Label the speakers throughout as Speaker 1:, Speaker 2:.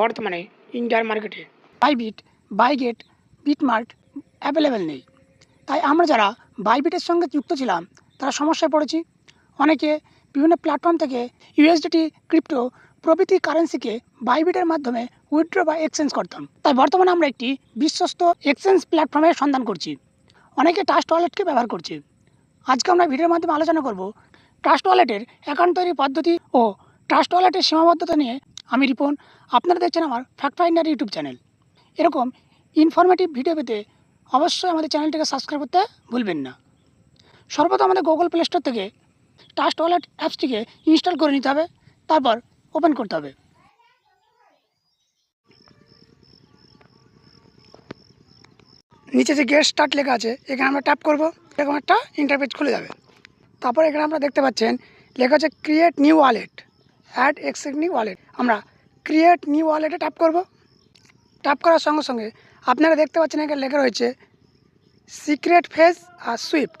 Speaker 1: বর্তমানে ইন্ডিয়ার মার্কেটে। বাইবিট বাইগেট বিটমার্ট অ্যাভেলেবেল নেই। তাই আমরা যারা বাইবিটের সঙ্গে যুক্ত ছিলাম, তারা সমস্যায় পড়েছি। অনেকে বিভিন্ন প্ল্যাটফর্ম থেকে ইউএসডিটি, ক্রিপ্টো প্রভৃতি কারেন্সিকে বাইবিটের মাধ্যমে উইথড্র বা এক্সচেঞ্জ করতাম। তাই বর্তমানে আমরা একটি বিশ্বস্ত এক্সচেঞ্জ প্ল্যাটফর্মের সন্ধান করছি। অনেকে ট্রাস্ট ওয়ালেটকে ব্যবহার করছে। আজকে আমরা ভিডিওর মাধ্যমে আলোচনা করব ট্রাস্ট ওয়ালেটের অ্যাকাউন্ট তৈরির পদ্ধতি ও ট্রাস্ট ওয়ালেটের সীমাবদ্ধতা নিয়ে আমি রিপন, আপনারা দেখছেন আমার ফ্যাক্ট ফাইন্ডার ইউটিউব চ্যানেল এরকম ইনফরমেটিভ ভিডিও পেতে অবশ্যই আমাদের চ্যানেলটিকে সাবস্ক্রাইব করতে ভুলবেন না। সর্বদা আমাদের গুগল প্লে স্টোর থেকে টাস্ট ওয়ালেট অ্যাপসটিকে ইনস্টল করে নিতে হবে, তারপর ওপেন করতে হবে। নিচে যে গেট স্টার্ট লেখা আছে, এখানে আমরা ট্যাপ করব, এরকম একটা ইন্টারপেজ খুলে যাবে। তারপর এখানে আমরা দেখতে পাচ্ছেন, লেখা আছে create new wallet add existing new wallet আমরা ক্রিয়েট নিউ ওয়ালেটে ট্যাপ করব। ট্যাপ করার সঙ্গে সঙ্গে আপনারা দেখতে পাচ্ছেন এখানে লেখা রয়েছে সিক্রেট ফেজ আর সুইফট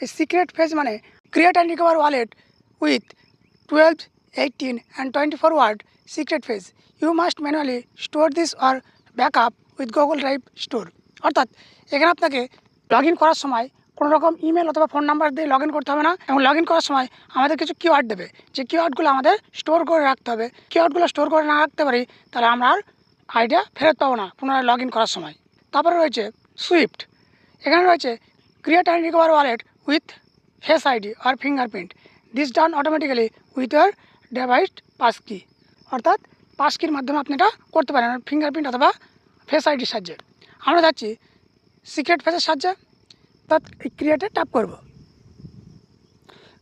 Speaker 1: এই সিক্রেট ফেজ মানে create and recover wallet with twelve eighteen and twenty four word secret phrase you must manually store this or back up with Google Drive store অর্থাৎ এখানে আপনাকে লগ ইন করার সময় কোনো রকম ইমেল অথবা ফোন নাম্বার দিয়ে লগ করতে হবে না এবং লগ করার সময় আমাদের কিছু কিওয়ার্ড দেবে। যে কিওয়ার্ডগুলো আমাদের স্টোর করে রাখতে হবে। কিওয়ার্ডগুলো স্টোর করে না রাখতে পারি, তাহলে আমরা আর আইডিয়া ফেরত পাবো না পুনরায় লগ করার সময়। তারপরে রয়েছে সুইফট এখানে রয়েছে create and recover wallet with face ID R fingerprint this done automatically with your device passkey অর্থাৎ পাস কির মাধ্যমে আপনি এটা করতে পারেন ফিঙ্গারপ্রিন্ট অথবা ফেস আইডির সাহায্যে। আমরা যাচ্ছি সিক্রেট ফেসের সাহায্যে। অর্থাৎ এই ক্রিয়েটে ট্যাপ করব।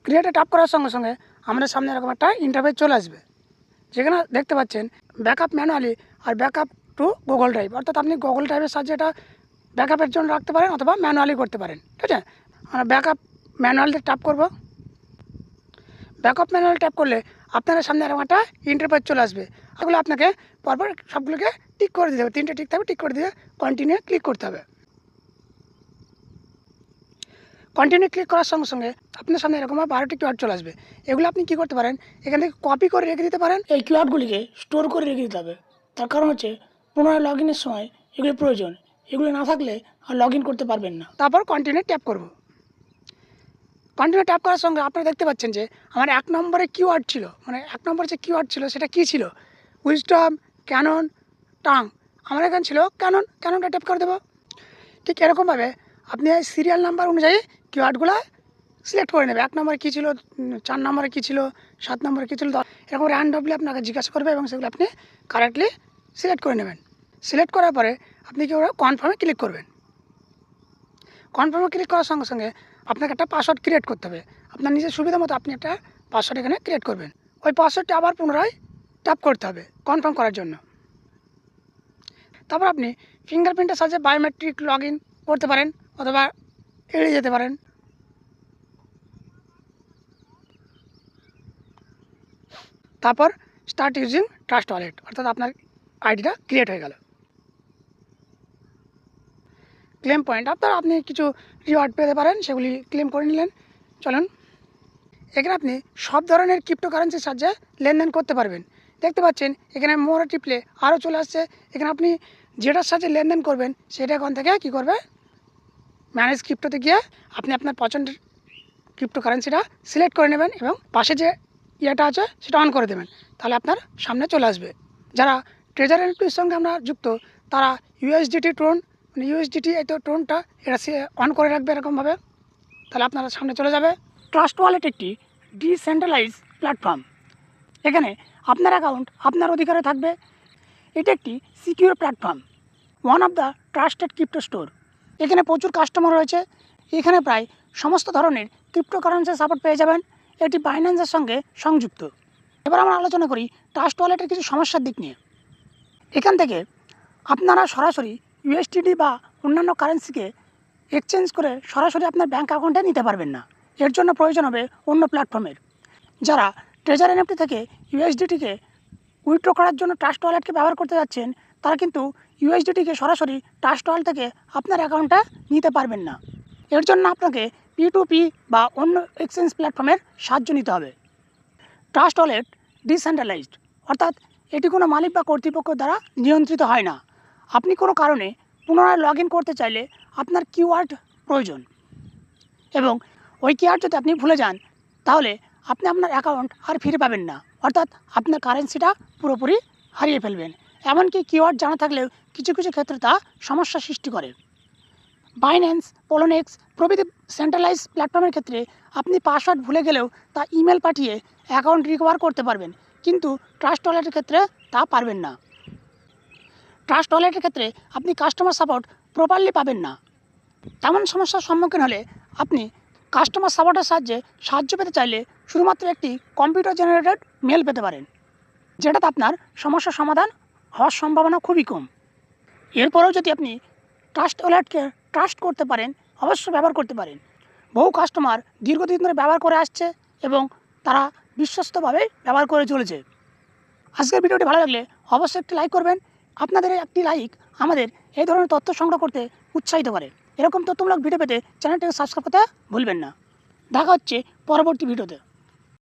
Speaker 1: ক্রিয়েটে ট্যাপ করার সঙ্গে সঙ্গে আমাদের সামনে এরকম একটা ইন্টারভেজ চলে আসবে। যেখানে দেখতে পাচ্ছেন backup manually R backup to Google Drive অর্থাৎ আপনি গুগল ড্রাইভের সাহায্যে এটা ব্যাকআপের জন্য রাখতে পারেন অথবা ম্যানুয়ালি করতে পারেন। ঠিক আছে? আমরা ব্যাকআপ ম্যানুয়ালি ট্যাপ করব। ব্যাকআপ ম্যানুয়াল ট্যাপ করলে আপনার সামনে এরকম একটা ইন্টারপ্রাইজ চলে আসবে। এগুলো আপনাকে পরপর সবগুলোকে টিক করে দিতে হবে। তিনটে টিক থাকবে টিক করে দিয়ে কন্টিনিউ ক্লিক করতে হবে। কন্টিনিউ ক্লিক করার সঙ্গে সঙ্গে আপনার সামনে এরকম বারোটি কিওয়ার্ড চলে আসবে। এগুলো আপনি কী করতে পারেন? এখান থেকে কপি করে রেখে দিতে পারেন। এই কিওয়ার্ডগুলিকে স্টোর করে রেখে দিতে হবে। তার কারণ হচ্ছে পুনরায় লগ ইনের সময় এগুলি প্রয়োজন। এগুলি না থাকলে আর লগ ইন করতে পারবেন না। তারপর কন্টিনিউ ট্যাপ করব। কন্টিনিউ ট্যাপ করার সঙ্গে আপনারা দেখতে পাচ্ছেন যে আমার এক নম্বরে কিওয়ার্ড ছিল। মানে এক নম্বরে যে কিওয়ার্ড ছিল সেটা কী ছিল? উইজডম ক্যানন টাং আমার এখানে ছিল ক্যানন ক্যাননটা ট্যাপ করে দেবো। ঠিক এরকমভাবে আপনি সিরিয়াল নাম্বার অনুযায়ী কিওয়ার্ডগুলো সিলেক্ট করে নেবে। এক নম্বরে কী ছিল? চার নম্বরে কী ছিল? সাত নম্বরে কী ছিল? এরকম র্যান্ডমলি আপনাকে জিজ্ঞাসা করবে এবং সেগুলো আপনি কারেক্টলি সিলেক্ট করে নেবেন। সিলেক্ট করার পরে আপনি কি ওরা কনফার্মে ক্লিক করবেন। কনফার্মে ক্লিক করার সঙ্গে সঙ্গে আপনাকে একটা পাসওয়ার্ড ক্রিয়েট করতে হবে। আপনার নিজের সুবিধা মতো আপনি একটা পাসওয়ার্ড এখানে ক্রিয়েট করবেন। ওই পাসওয়ার্ডটি আবার পুনরায় ট্যাপ করতে হবে কনফার্ম করার জন্য। তারপর আপনি ফিঙ্গারপ্রিন্টের সাহায্যে বায়োমেট্রিক লগ করতে পারেন অথবা এড়িয়ে যেতে পারেন। তারপর স্টার্ট ইউজিং ট্রাস্ট ওয়ালেট অর্থাৎ আপনার আইডিটা ক্রিয়েট হয়ে গেল। ক্লেম পয়েন্ট আপনার আপনি কিছু রিওয়ার্ড পেতে পারেন, সেগুলি ক্লেম করে নিলেন। চলুন। এখানে আপনি সব ধরনের ক্রিপ্টোকারেন্সির সাহায্যে লেনদেন করতে পারবেন। দেখতে পাচ্ছেন, এখানে মোড়ে টিপলে আরও চলে আসছে। এখানে আপনি যেটার সাহায্যে লেনদেন করবেন, সেটা এখন থেকে কী করবে? ম্যানেজ ক্রিপ্টোতে গিয়ে আপনি আপনার পছন্দের ক্রিপ্টোকারেন্সিটা সিলেক্ট করে নেবেন এবং পাশে যে ইয়েটা আছে, সেটা অন করে দেবেন। তাহলে আপনার সামনে চলে আসবে। যারা ট্রেজার এনপির সঙ্গে আমরা যুক্ত, তারা ইউএসডিটি টোন মানে ইউএসডিটি এই তো টোনটা এটা সে অন করে রাখবে এরকমভাবে। তাহলে আপনারা সামনে চলে যাবে। ট্রাস্ট ওয়ালেট একটি ডিসেন্ট্রালাইজ প্ল্যাটফর্ম এখানে আপনার অ্যাকাউন্ট আপনার অধিকারে থাকবে। এটি একটি secure platform one of the trusted crypto store এখানে প্রচুর কাস্টমার রয়েছে। এখানে প্রায় সমস্ত ধরনের ক্রিপ্টোকারেন্সি সাপোর্ট পেয়ে যাবেন। এটি বাইন্যান্সের সঙ্গে সংযুক্ত। এবার আমরা আলোচনা করি ট্রাস্ট ওয়ালেটের কিছু সমস্যার দিক নিয়ে। এখান থেকে আপনারা সরাসরি ইউএসটিডি বা অন্যান্য কারেন্সিকে এক্সচেঞ্জ করে সরাসরি আপনার ব্যাঙ্ক অ্যাকাউন্টে নিতে পারবেন না। এর জন্য প্রয়োজন হবে অন্য প্ল্যাটফর্মের যারা ট্রেজার এনএফটি থেকে ইউএসডিটিকে উইথড্র করার জন্য ট্রাস্ট ওয়ালেটকে ব্যবহার করতে যাচ্ছেন, তারা কিন্তু ইউএসডিটিকে সরাসরি ট্রাস্ট ওয়ালেট থেকে আপনার অ্যাকাউন্টে নিতে পারবেন না। এর জন্য আপনাকে পি টু পি বা অন্য এক্সচেঞ্জ প্ল্যাটফর্মের সাহায্য নিতে হবে। ট্রাস্ট ওয়ালেট ডিসেন্ট্রালাইজড অর্থাৎ এটি কোনো মালিক বা কর্তৃপক্ষ দ্বারা নিয়ন্ত্রিত হয় না। আপনি কোনো কারণে পুনরায় লগ করতে চাইলে আপনার কিওয়ার্ড প্রয়োজন। এবং ওই কিওয়ার্ড যদি আপনি ভুলে যান, তাহলে আপনি আপনার অ্যাকাউন্ট আর ফিরে পাবেন না। অর্থাৎ আপনার কারেন্সিটা পুরোপুরি হারিয়ে ফেলবেন। এমনকি কিওয়ার্ড জানা থাকলেও কিছু কিছু ক্ষেত্রে তা সমস্যা সৃষ্টি করে। বাইন্যান্স পোলোনেক্স প্রভৃতি সেন্ট্রালাইজ প্ল্যাটফর্মের ক্ষেত্রে আপনি পাসওয়ার্ড ভুলে গেলেও তা ইমেল পাঠিয়ে অ্যাকাউন্ট রিকভার করতে পারবেন। কিন্তু ট্রাস্ট ওয়ালেটের ক্ষেত্রে তা পারবেন না। ট্রাস্ট ওয়ালেটের ক্ষেত্রে আপনি কাস্টমার সাপোর্ট প্রপারলি পাবেন না। এমন সমস্যার সম্মুখীন হলে আপনি কাস্টমার সাপোর্টের সাহায্যে সাহায্য পেতে চাইলে শুধুমাত্র একটি কম্পিউটার জেনারেটেড মেল পেতে পারেন, যেটাতে আপনার সমস্যার সমাধান হওয়ার সম্ভাবনা খুবই কম। এরপরেও যদি আপনি ট্রাস্ট ওয়ালেটকে ট্রাস্ট করতে পারেন, অবশ্যই ব্যবহার করতে পারেন। বহু কাস্টমার দীর্ঘদিন ধরে ব্যবহার করে আসছে এবং তারা বিশ্বস্তভাবে ব্যবহার করে চলেছে। আজকের ভিডিওটি ভালো লাগলে অবশ্যই একটি লাইক করবেন। আপনাদের একটি লাইক আমাদের এই ধরনের তথ্য সংগ্রহ করতে উৎসাহিত করে। এরকম তথ্যমূলক ভিডিও পেতে চ্যানেলটিকে সাবস্ক্রাইব করতে ভুলবেন না। দেখা হচ্ছে পরবর্তী ভিডিওতে